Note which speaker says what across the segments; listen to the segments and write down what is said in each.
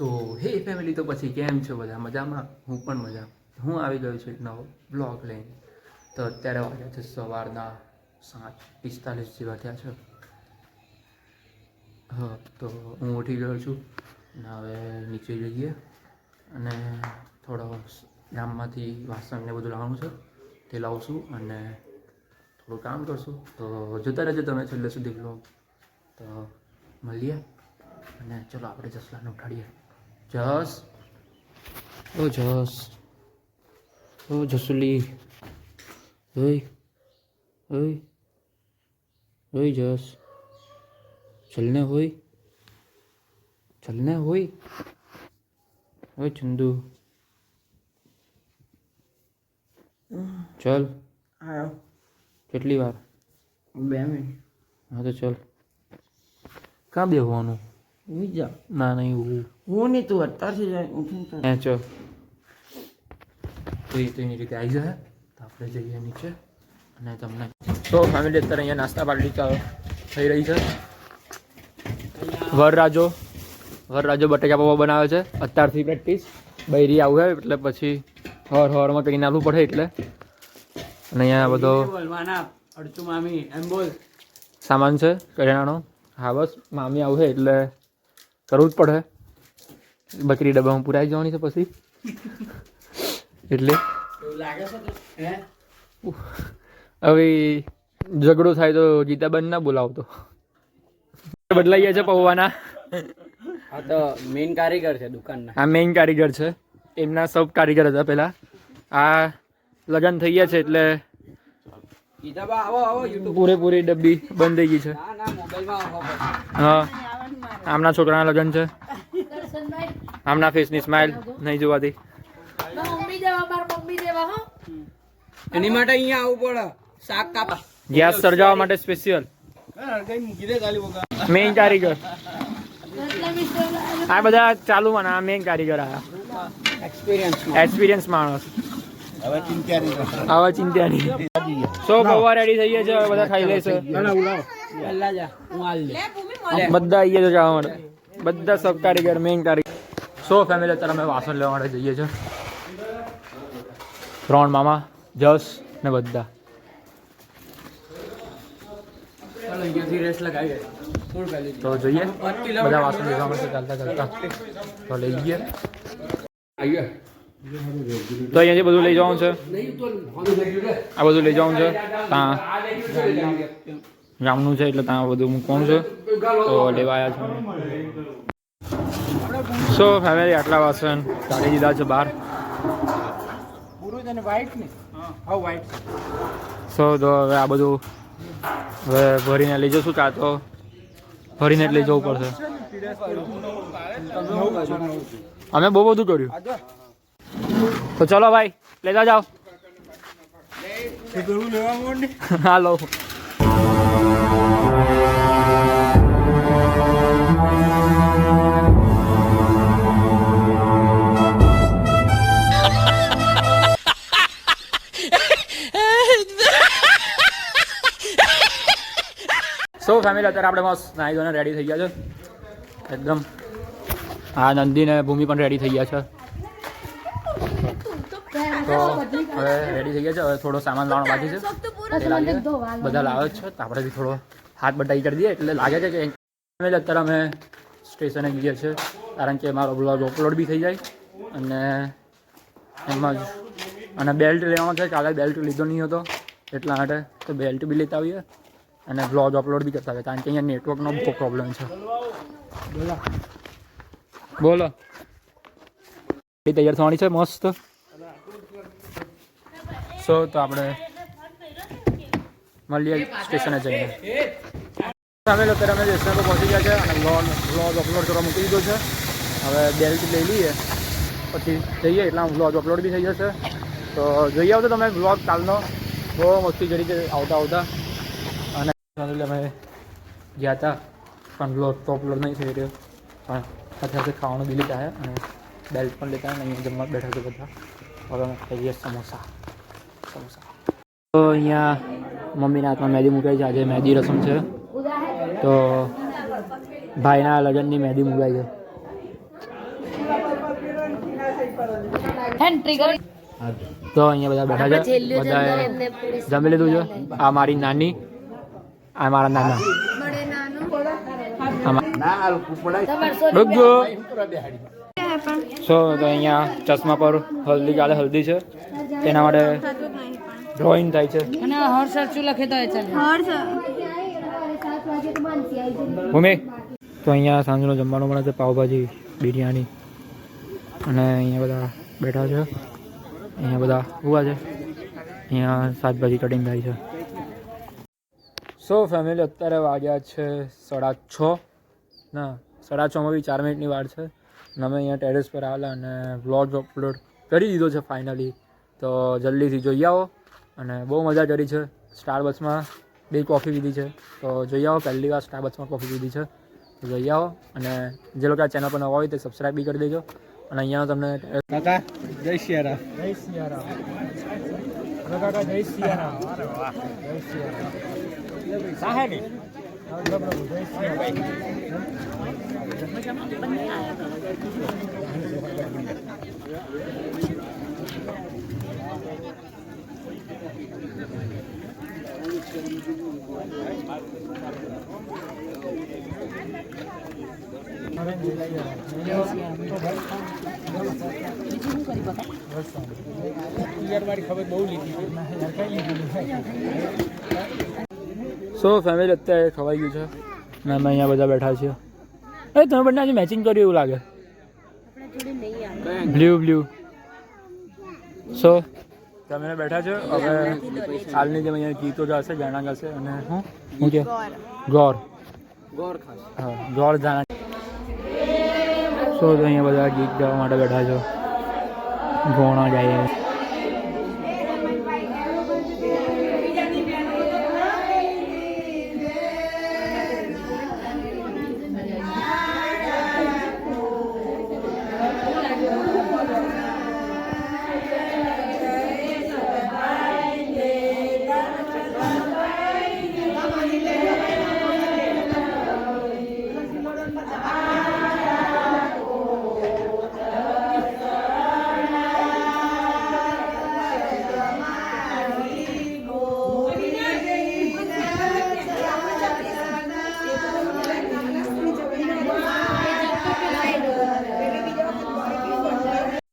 Speaker 1: સો હે ફેમિલી તો પછી કેમ છો બધા? મજામાં? હું પણ મજા. હું આવી ગયો છું એક નવો બ્લોગ લઈને. તો અત્યારે વાગ્યા છે સવારના સાત, પિસ્તાલીસ જેવા થયા છે. હા, તો હું ઉઠી ગયો છું અને હવે નીચે જઈએ અને થોડો ગામમાંથી વાસણ ને બધું લાવવાનું છે તે લાવશું અને થોડું કામ કરશું. તો જોતા રહેજો તમે છેલ્લે સુધી બ્લોગ તો મળીએ અને ચલો આપણે જસલાને ઉઠાડીએ. જસ. ઓ જસ. ઓ જસુલી. ઓય ઓય ઓય જસ. ચલને હોય? ચલને હોય? ઓય ચંદુ. ચલ.
Speaker 2: આવ્યો
Speaker 1: કેટલી વાર?
Speaker 2: બે મિનિટ.
Speaker 1: હા તો ચલ. કાં બેહવાનું?
Speaker 2: ઉઈ જા
Speaker 1: ના નહીં હું
Speaker 2: હું નહીં તું અત્યારથી જાય ઉઠીને કર.
Speaker 1: ચો. તો એ તો એની રીતે આવી જાય તો આપણે જઈએ નીચે અને તમને તો ફેમિલી અત્યારે અહીંયા નાસ્તા પાર્ટી ચાલો થઈ રહી છે. વરરાજો વરરાજો બટેકા પપ્પા બનાવે છે. અત્યારથી પ્રેક્ટિસ બૈરી આવું હોય એટલે પછી હર હરમાં કંઈ આવવું પડે એટલે. અને અહીંયા બધો
Speaker 2: અડચું મામી એમ બોલ.
Speaker 1: સામાન છે કરિયાણાનો. હા બસ મામી આવશે એટલે કરવું જ પડે. બકરી ડબ્બામાં પુરાઈ જવાની છે પછી. એટલે. હવે ઝઘડો થાય તો ગીતાબેન ના બોલાવતો બદલાઈ ગયા છે પૌવાના.
Speaker 2: આ તો મેઇન કારીગર છે દુકાનના.
Speaker 1: આ મેઇન કારીગર છે. એમના સબ કારીગર હતા પહેલા. આ લગ્ન થઈ ગયા છે એટલે પૂરેપૂરી ડબ્બી બંધ થઈ ગઈ છે. હા. આમના છોકરાના લગ્ન છે. આમના ફેસની સ્માઇલ નહીં જોવાતી.
Speaker 3: મમ્મી દેવા માર મમ્મી દેવા હો.
Speaker 2: એની માટે અહીંયા આવવું પડે. શાક કાપા.
Speaker 1: ગેસ સર્જાવા માટે સ્પેશિયલ મેઇન કારીગર. આ બધા ચાલુ મને આ મેઇન કારીગર આ.
Speaker 2: એક્સપિરિયન્સ
Speaker 1: એક્સપિરિયન્સ માણસ. આવા ચિંતા નહીં સો પૌવા રેડી થઈ ગયા છે બધા ખાઈ લેશે.
Speaker 2: પહેલા જા હું હાલ લે
Speaker 1: બધા આવીએ છે જવા માટે બધા સબ કારીગર મેઇન કારીગર. સો ફેમિલી અત્યારે અમે વાસણ લેવા માટે જઈએ છીએ. ત્રણ મામા જસ ને બધા. તો જોઈએ. બધા વાસણ લેવા માટે ચાલતા ચાલતા. તો લઈ જઈએ. તો અહીંયાથી બધું લઈ જવાનું છે. આ બધું લઈ જવાનું છે. ત્યાં ગામનું છે એટલે ત્યાં બધું મૂકવાનું છે. તો લેવા આવ્યા છે. સો ફેમિલી આટલા વાસણ કાઢી દીધા છે બહાર. સો તો હવે આ બધું હવે ભરીને લઈ જશું કાં તો? ભરીને જ લઈ જવું પડશે. અમે બહુ બધું કર્યું. તો ચલો ભાઈ લેતા જાઓ. હાલો. સો ફેમિલી અત્યારે આપણે મસ્ત નાહી ધોઈને રેડી થઈ ગયા છે. એકદમ. હા નંદી ને ભૂમિ પણ રેડી થઈ ગયા છે. તો હવે રેડી થઈ ગયા છે. હવે થોડો સામાન લાવવાનો બાકી છે. છે. બધા લાવે છે. તો આપણે બી થોડો હાથ બટાઈ કરી દઈએ એટલે લાગે છે કે ફેમિલી અત્યારે અમે સ્ટેશને ગયા છીએ કારણ કે મારો બ્લોગ અપલોડ બી થઈ જાય. અને એમાં જ અને બેલ્ટ લેવાનો છે. કાલે બેલ્ટ લીધો નહીં હતો એટલા માટે તો બેલ્ટ બી લેતા આવીએ. અને વ્લોગ અપલોડ બી કરતા હોય કારણ કે અહીંયા નેટવર્કનો બહુ પ્રોબ્લેમ છે. બોલો. એ તૈયાર થવાની છે, મસ્ત. સો, તો આપણે મળીએ સ્ટેશને જઈને. અમે લોકો અમે સ્ટેશન પર પહોંચી ગયા છે અને વ્લોગ વ્લોગ અપલોડ કરવા મૂકી દીધો છે. હવે બેલ્ટ લઈ લઈએ. પછી જઈએ, એટલા વ્લોગ અપલોડ બી થઈ જશે. તો જોઈ આવતો તમે વ્લોગ કાલનો. બહુ મસ્તી કરી આવતા આવતા એટલે અમે ગયા હતા. પણ બ્લોગ ટોપ અપલોડ નહીં થઈ રહ્યો. પણ સાથે સાથે ખાવાનું બી લેતા અને બેલ્ટ પણ લેતા અને અહીંયા જમવા બેઠા છે બધા. હવે અમે ખાઈએ સમોસા. સમોસા. તો અહીંયા મમ્મીના હાથમાં મહેંદી મુકાઈ છે. આજે મહેંદી રસમ છે. તો ભાઈના લગ્નની મહેંદી મુકાઈ છે. તો અહીંયા બધા બેઠા છે. બધાએ જમી લીધું છે. આ મારી નાની આ મારા નાના. સો તો અહીંયા ચશ્મા પર હલ્દી કાલે હલ્દી છે. તેના માટે ડ્રોઈંગ થાય છે.
Speaker 3: અને લખે તો ચાલે.
Speaker 1: ભૂમિ તો અહીંયા સાંજનો જમવાનું મળે છે પાવભાજી બિરયાની. અને અહીંયા બધા બેઠા છે. અહીંયા બધા ઊભા છે. અહીંયા શાકભાજી કટિંગ થાય છે. સો ફેમિલી અત્યારે વાગ્યા છે સાડા છ. ના સાડા છમાં બી ચાર મિનિટની વાર છે. અને અમે અહીંયા ટેરેસ પર આવેલા અને વ્લોગ અપલોડ કરી દીધો છે ફાઇનલી તો જલ્દીથી જોઈ આવો. અને બહુ મજા કરી છે. સ્ટાર બસમાં બે કોફી પીધી છે. તો જોઈ આવો પહેલી વાર સ્ટાર બસમાં કોફી પીધી છે. તો જોઈ આવો. અને જે લોકો આ ચેનલ પર નવા હોય તે સબસ્ક્રાઈબ બી કરી દેજો. અને અહીંયા તમને
Speaker 2: કાકા જય સિયારામ જય સિયારામ કાકા જય સિયારામ જય સિયારામ સાહેબ ખબર બહુ લીધી
Speaker 1: સો ફેમિલી અત્યારે ખવાઈ ગયું છે. અને અમે અહીંયા બધા બેઠા છીએ. એ તમે બંને આજે મેચિંગ કર્યું એવું લાગે. બ્લુ બ્લુ સો તમે બેઠા છો? હવે હાલની જેમ અહીંયા ગીતો ગાશે ગાણા ગાશે અને હું? હું કે? ગોર.
Speaker 2: ગોર
Speaker 1: હા ગોર જાણા સો અહીંયા બધા ગીત ગાવા માટે બેઠા છો. ગોણા ગાઈએ.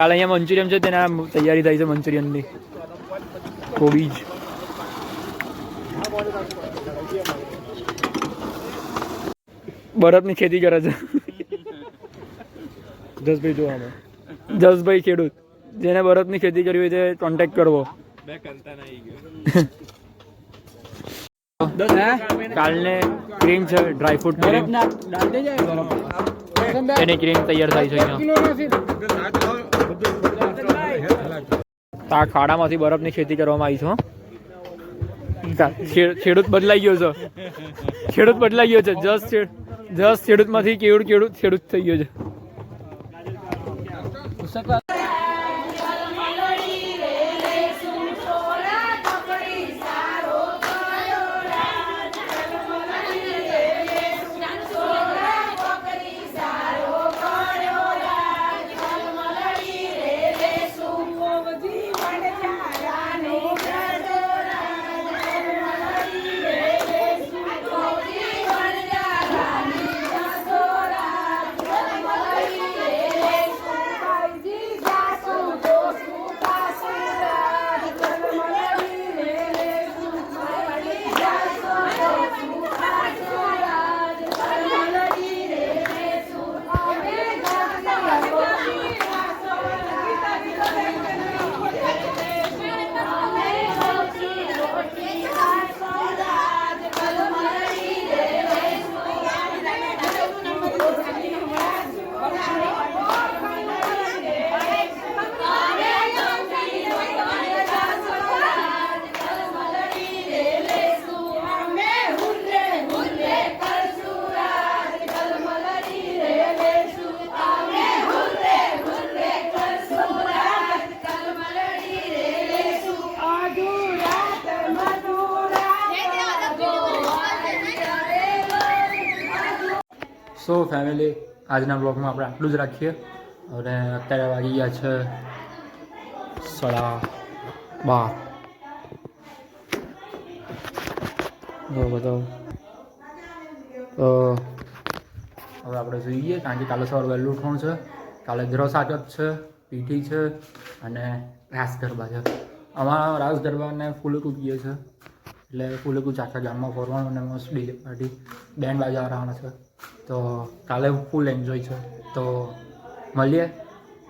Speaker 1: કાલે અહીંયા મંચુરિયન છે તેના તૈયારી થઈ છે મંચુરિયનની. કોબીજ. બરફની ખેતી કરે છે.
Speaker 2: જસભાઈ જોવા અમે
Speaker 1: જસભાઈ ખેડૂત. જેને બરફની ખેતી કરવી હોય તે કોન્ટેક્ટ કરવો. કાલને ક્રીમ છે ડ્રાયફ્રૂટ ક્રીમ તેની ક્રીમ તૈયાર થાય છે અહીંયા. આ ખાડામાંથી બરફની ખેતી કરવામાં આવી છે ખેડૂત બદલાઈ ગયો છે. ખેડૂત બદલાઈ ગયો છે. જસ જસ ખેડૂતમાંથી કેવડ ખેડૂત ખેડૂત થઈ ગયો છે. સો ફેમિલી આજના બ્લોગમાં આપણે આટલું જ રાખીએ. અને અત્યારે વાગી ગયા છે સાડા બાર. જો બધો, તો હવે આપણે જોઈએ, કારણ કે કાલે સવારે વહેલું ઉઠવાનું છે. કાલે ગ્રહ સાચક છે પીઠી છે અને રાસ ગરબા છે. અમારા રાસ ગરબાને ફૂલ ગયો છે. એટલે ફૂલ કૂચ આખા ગામમાં ફરવાનું અને મસ્ત ડીજે પાર્ટી બેન્ડ બાજા આવવાના છે. તો કાલે ફૂલ એન્જોય છે. તો મળીએ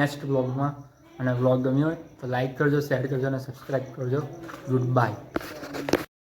Speaker 1: નેક્સ્ટ વ્લોગમાં અને વ્લોગ ગમ્યો હોય તો લાઈક કરજો શેર કરજો અને સબસ્ક્રાઈબ કરજો. Good bye